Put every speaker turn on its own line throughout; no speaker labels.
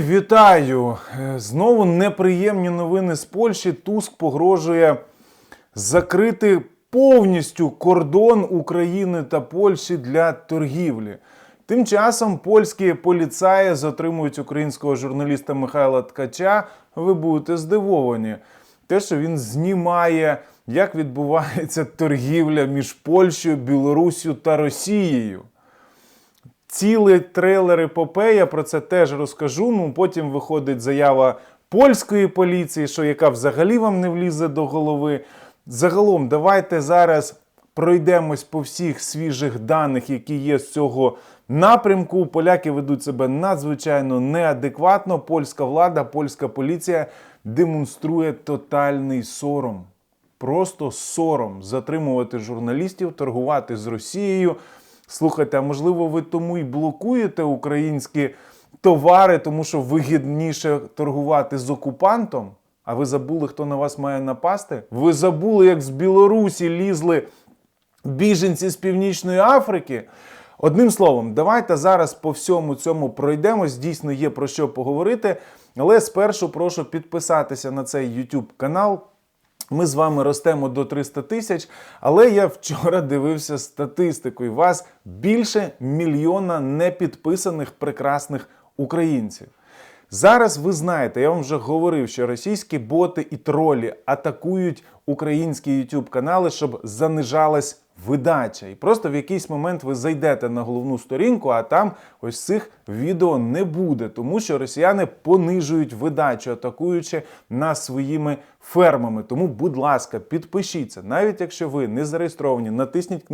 Вітаю! Е, Знову неприємні новини з Польщі. Туск погрожує закрити повністю кордон України та Польщі для торгівлі. Тим часом польські поліцаї затримують українського журналіста Михайла Ткача. Ви будете здивовані. Те, що він знімає, як відбувається торгівля між Польщею, Білоруссю та Росією. Цілий трейлер епопея, про це теж розкажу. Ну потім виходить заява польської поліції, що яка взагалі вам не влізе до голови. Загалом, давайте зараз пройдемось по всіх свіжих даних, які є з цього напрямку. Поляки ведуть себе надзвичайно неадекватно. Польська влада, польська поліція демонструє тотальний сором. Просто сором затримувати журналістів, торгувати з Росією. Слухайте, а можливо, ви тому й блокуєте українські товари, тому що вигідніше торгувати з окупантом? А ви забули, хто на вас має напасти? Ви забули, як з Білорусі лізли біженці з Північної Африки? Одним словом, давайте зараз по всьому цьому пройдемось. Дійсно, є про що поговорити. Але спершу прошу підписатися на цей YouTube канал. Ми з вами ростемо до 300 тисяч, але я вчора дивився статистику, і вас більше мільйона непідписаних прекрасних українців. Зараз ви знаєте, я вам вже говорив, що російські боти і тролі атакують українські YouTube канали, щоб занижалась видача. І просто в якийсь момент ви зайдете на головну сторінку, а там ось цих відео не буде, тому що росіяни понижують видачу, атакуючи нас своїми фермами. Тому, будь ласка, підпишіться. Навіть якщо ви не зареєстровані, натисніть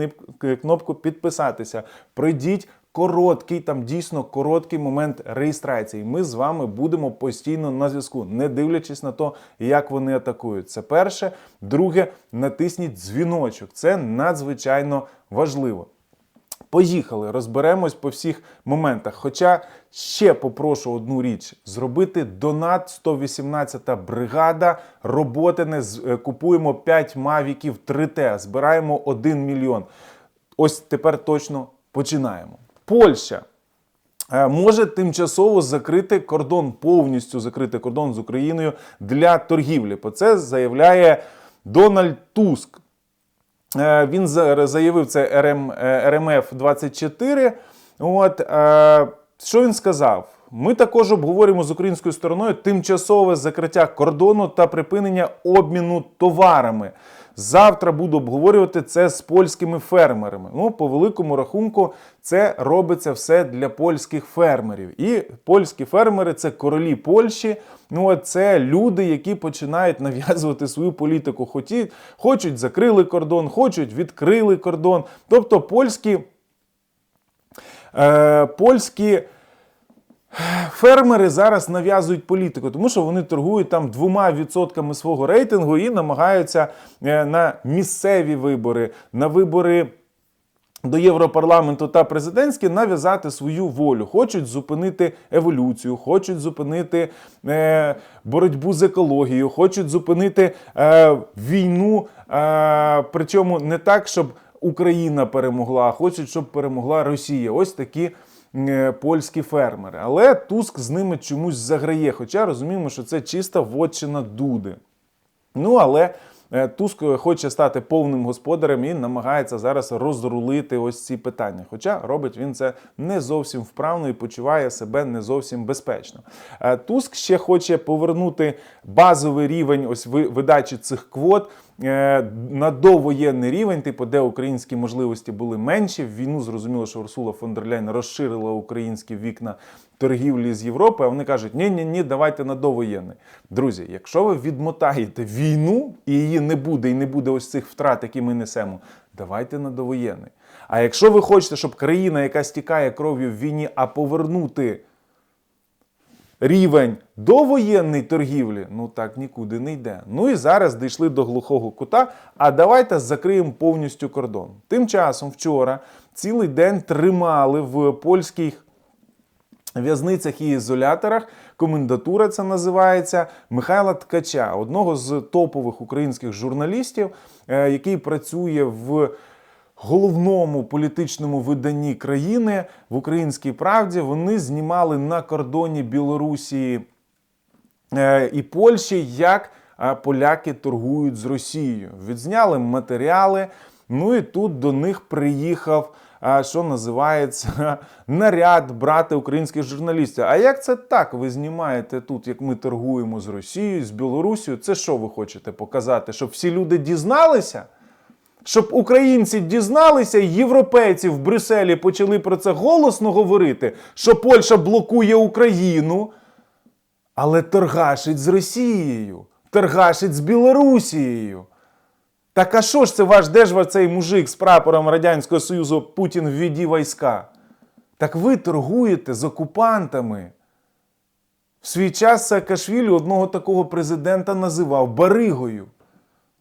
кнопку підписатися, пройдіть. Короткий, там дійсно короткий момент реєстрації. Ми з вами будемо постійно на зв'язку, не дивлячись на те, як вони атакують. Це перше. Друге, натисніть дзвіночок. Це надзвичайно важливо. Поїхали, розберемось по всіх моментах. Хоча ще попрошу одну річ: зробити донат 118 бригада. Роботине з- е, купуємо 5 мавіків 3Т, збираємо 1 мільйон. Ось тепер точно починаємо. Польща е, може тимчасово закрити кордон, повністю закрити кордон з Україною для торгівлі. Про це заявляє Дональд Туск. Е, Він заявив це РМ, е, РМФ 24. От, що він сказав? Ми також обговорюємо з українською стороною тимчасове закриття кордону та припинення обміну товарами. Завтра буду обговорювати це з польськими фермерами. Ну, по великому рахунку, це робиться все для польських фермерів. І польські фермери це королі Польщі. Ну, от це люди, які починають нав'язувати свою політику. Хоті, хочуть закрили кордон, хочуть відкрили кордон. Тобто польські, е, польські Фермери зараз нав'язують політику, тому що вони торгують там двома відсотками свого рейтингу і намагаються е, на місцеві вибори, на вибори. До Європарламенту та президентські нав'язати свою волю, хочуть зупинити еволюцію, хочуть зупинити е, боротьбу з екологією, хочуть зупинити е, війну. Е, причому не так, щоб Україна перемогла, а хочуть, щоб перемогла Росія. Ось такі польські фермери. Але Туск з ними чомусь заграє. Хоча розуміємо, що це чиста вотчина Дуди. Ну але е, Туск хоче стати повним господарем і намагається зараз розрулити ось ці питання. Хоча робить він це не зовсім вправно і почуває себе не зовсім безпечно. Е, Туск ще хоче повернути базовий рівень ось видачі цих квот. е, На довоєнний рівень, типу, де українські можливості були менші. В війну зрозуміло, що Урсула фон дер Ляйн розширила українські вікна торгівлі з Європи, а вони кажуть, ні, ні, ні, давайте на довоєнний. Друзі, якщо ви відмотаєте війну і її не буде, і не буде ось цих втрат, які ми несемо, давайте на довоєнний. А якщо ви хочете, щоб країна, яка стікає кров'ю в війні, а повернути рівень довоєнної торгівлі, ну так нікуди не йде. Ну і зараз дійшли до глухого кута. А давайте закриємо повністю кордон. Тим часом вчора цілий день тримали в польських в'язницях і ізоляторах. Комендатура це називається Михайла Ткача, одного з топових українських журналістів, е, який працює в головному політичному виданні країни в Українській правді вони знімали на кордоні Білорусі е, і Польщі, як поляки торгують з Росією. Відзняли матеріали. Ну і тут до них приїхав, що називається, наряд брати українських журналістів. А як це так? Ви знімаєте тут, як ми торгуємо з Росією, з Білорусією? Це що ви хочете показати? Щоб всі люди дізналися? Щоб українці дізналися, європейці в Брюсселі почали про це голосно говорити, що Польща блокує Україну, але торгашить з Росією, торгашить з Білорусією. Так а що ж це ваш де ж ваш цей мужик з прапором Радянського Союзу Путін введі війська? Так ви торгуєте з окупантами. В свій час Саакашвілі одного такого президента називав баригою.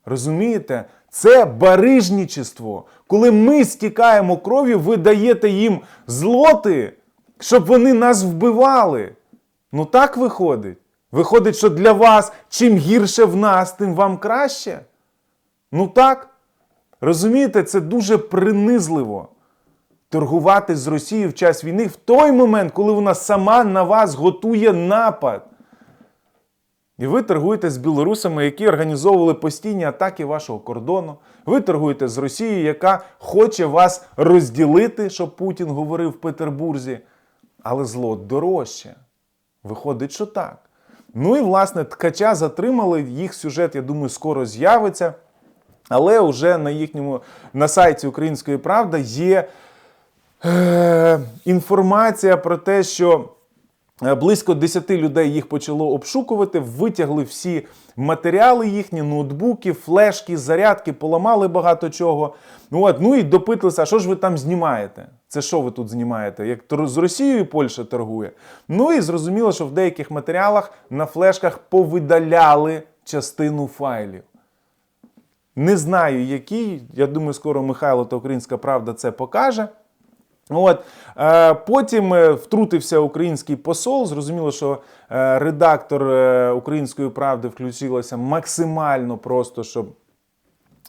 Розумієте? Це барижничество. Коли ми стікаємо кров'ю, ви даєте їм злоти, щоб вони нас вбивали. Ну так виходить. Виходить, що для вас чим гірше в нас, тим вам краще. Ну так. Розумієте, це дуже принизливо. Торгувати з Росією в час війни в той момент, коли вона сама на вас готує напад. І ви торгуєте з білорусами, які організовували постійні атаки вашого кордону. Ви торгуєте з Росією, яка хоче вас розділити, що Путін говорив в Петербурзі. Але зло дорожче. Виходить, що так. Ну і власне ткача затримали. Їх сюжет, я думаю, скоро з'явиться. Але вже на їхньому на сайті Української правди є е, інформація про те, що е, близько 10 людей їх почало обшукувати, витягли всі матеріали їхні, ноутбуки, флешки, зарядки, поламали багато чого. Ну, от, ну і допиталися, а що ж ви там знімаєте? Це що ви тут знімаєте? Як з Росією Польща торгує? Ну і зрозуміло, що в деяких матеріалах на флешках повидаляли частину файлів. Не знаю, який. Я думаю, скоро Михайло та Українська Правда це покаже. От, е, потім е, втрутився український посол. Зрозуміло, що е, редактор Української правди включилася максимально просто, щоб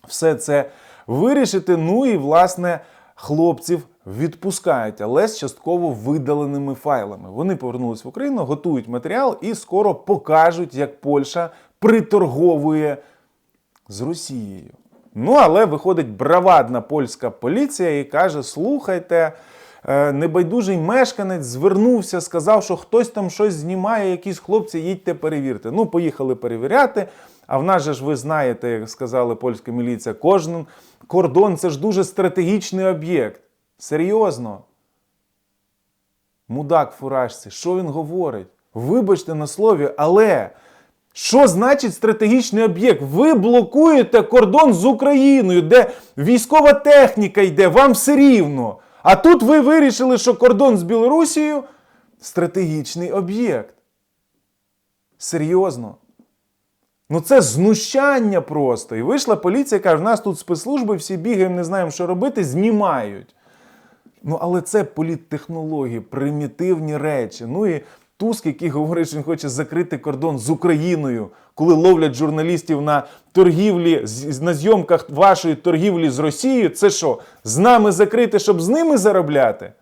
все це вирішити. Ну і, власне, хлопців відпускають, але з частково видаленими файлами. Вони повернулись в Україну, готують матеріал і скоро покажуть, як Польща приторговує з Росією. Ну, але виходить бравадна польська поліція і каже: слухайте. е, Небайдужий мешканець звернувся, сказав, що хтось там щось знімає, якісь хлопці, їдьте перевірте. Ну, поїхали перевіряти. А в нас же ж ви знаєте, як сказала польська міліція, кожен кордон це ж дуже стратегічний об'єкт. Серйозно. Мудак фуражці, що він говорить? Вибачте на слові, але що значить стратегічний об'єкт? Ви блокуєте кордон з Україною, де військова техніка йде, вам все рівно. А тут ви вирішили, що кордон з Білорусією стратегічний об'єкт. Серйозно. Ну це знущання просто. І вийшла поліція, каже, в нас тут спецслужби, всі бігаємо, не знаємо, що робити, знімають. Ну, але це політтехнології, примітивні речі. Ну і Туск, який говорить, що він хоче закрити кордон з Україною, коли ловлять журналістів на торгівлі, на зйомках вашої торгівлі з Росією, це що? З нами закрити, щоб з ними заробляти?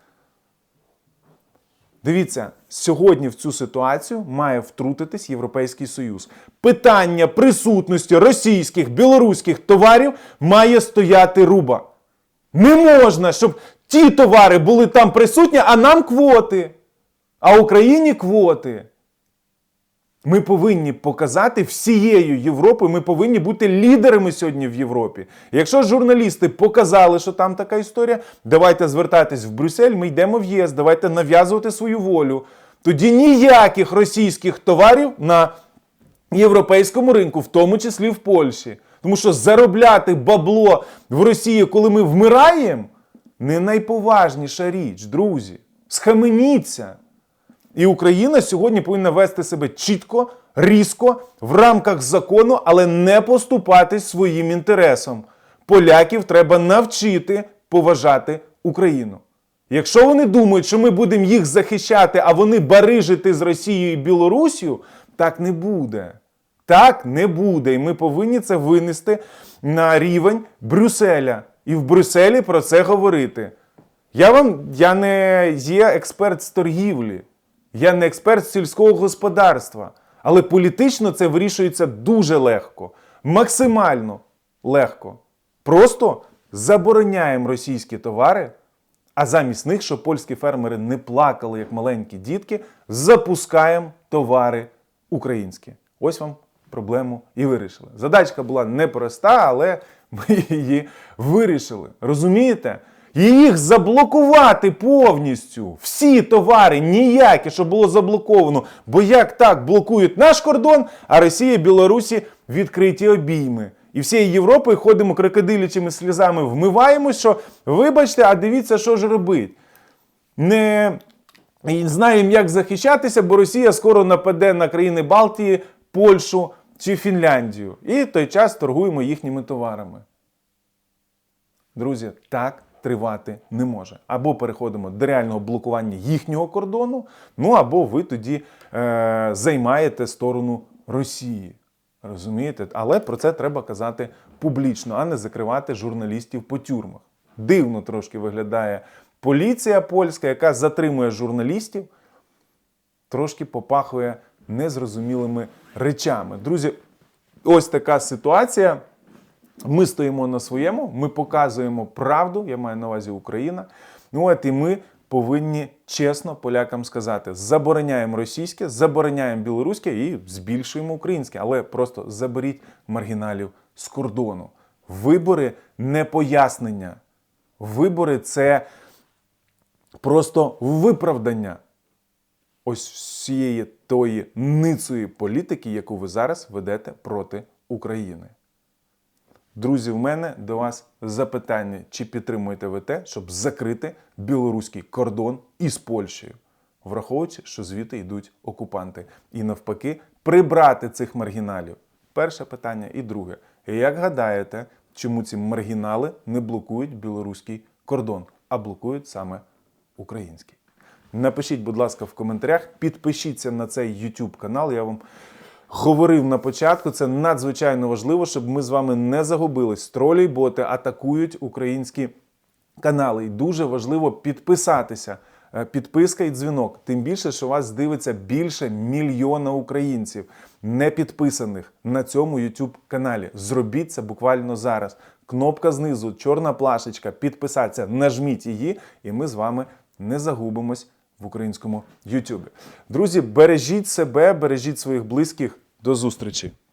Дивіться, сьогодні в цю ситуацію має втрутитись Європейський Союз. Питання присутності російських, білоруських товарів має стояти руба. Не можна, щоб ті товари були там присутні, а нам квоти. А Україні квоти. Ми повинні показати всією Європою, ми повинні бути лідерами сьогодні в Європі. Якщо журналісти показали, що там така історія, давайте звертатись в Брюссель, ми йдемо в ЄС, давайте нав'язувати свою волю. Тоді ніяких російських товарів на європейському ринку, в тому числі в Польщі. Тому що заробляти бабло в Росії, коли ми вмираємо, не найповажніша річ, друзі. Схаменіться. І Україна сьогодні повинна вести себе чітко, різко, в рамках закону, але не поступатись своїм інтересам. Поляків треба навчити поважати Україну. Якщо вони думають, що ми будемо їх захищати, а вони барижити з Росією і Білорусію, так не буде. Так не буде. І ми повинні це винести на рівень Брюсселя. і в Брюсселі про це говорити. Я вам я не є експерт з торгівлі, я не експерт з сільського господарства. Але політично це вирішується дуже легко, максимально легко. Просто забороняємо російські товари, а замість них, щоб польські фермери не плакали, як маленькі дітки, запускаємо товари українські. Ось вам проблему і вирішили. Задачка була непроста, але ми її вирішили. Розумієте? І їх заблокувати повністю. Всі товари ніякі, що було заблоковано. Бо як так блокують наш кордон, а Росія Білорусі відкриті обійми. І всією Європою ходимо крокодилячими сльозами, вмиваємось, що вибачте, а дивіться, що ж робить. Не знаємо, як захищатися, бо Росія скоро нападе на країни Балтії, Польщу чи Фінляндію. І той час торгуємо їхніми товарами. Друзі, так тривати не може. Або переходимо до реального блокування їхнього кордону, ну або ви тоді е, займаєте сторону Росії. Розумієте? Але про це треба казати публічно, а не закривати журналістів по тюрмах. Дивно трошки виглядає поліція польська, яка затримує журналістів, трошки попахує незрозумілими речами. Друзі, ось така ситуація. Ми стоїмо на своєму, ми показуємо правду, я маю на увазі Україна. Ну от і ми повинні чесно полякам сказати: забороняємо російське, забороняємо білоруське і збільшуємо українське. Але просто заберіть маргіналів з кордону. Вибори не пояснення. Вибори це просто виправдання ось всієї тої ницої політики, яку ви зараз ведете проти України. Друзі, в мене до вас запитання: чи підтримуєте ви те, щоб закрити білоруський кордон із Польщею, враховуючи, що звідти йдуть окупанти, і навпаки, прибрати цих маргіналів? Перше питання. І друге. Як гадаєте, чому ці маргінали не блокують білоруський кордон, а блокують саме український? Напишіть, будь ласка, в коментарях, підпишіться на цей YouTube канал. Я вам говорив на початку, це надзвичайно важливо, щоб ми з вами не загубились. Тролі боти атакують українські канали. І дуже важливо підписатися. Е, Підписка і дзвінок. Тим більше, що вас дивиться більше мільйона українців, не підписаних на цьому YouTube каналі. Зробіть це буквально зараз. Кнопка знизу, чорна плашечка, підписатися, нажміть її, і ми з вами не загубимось в українському Ютубі. Друзі, бережіть себе, бережіть своїх близьких. До зустрічі!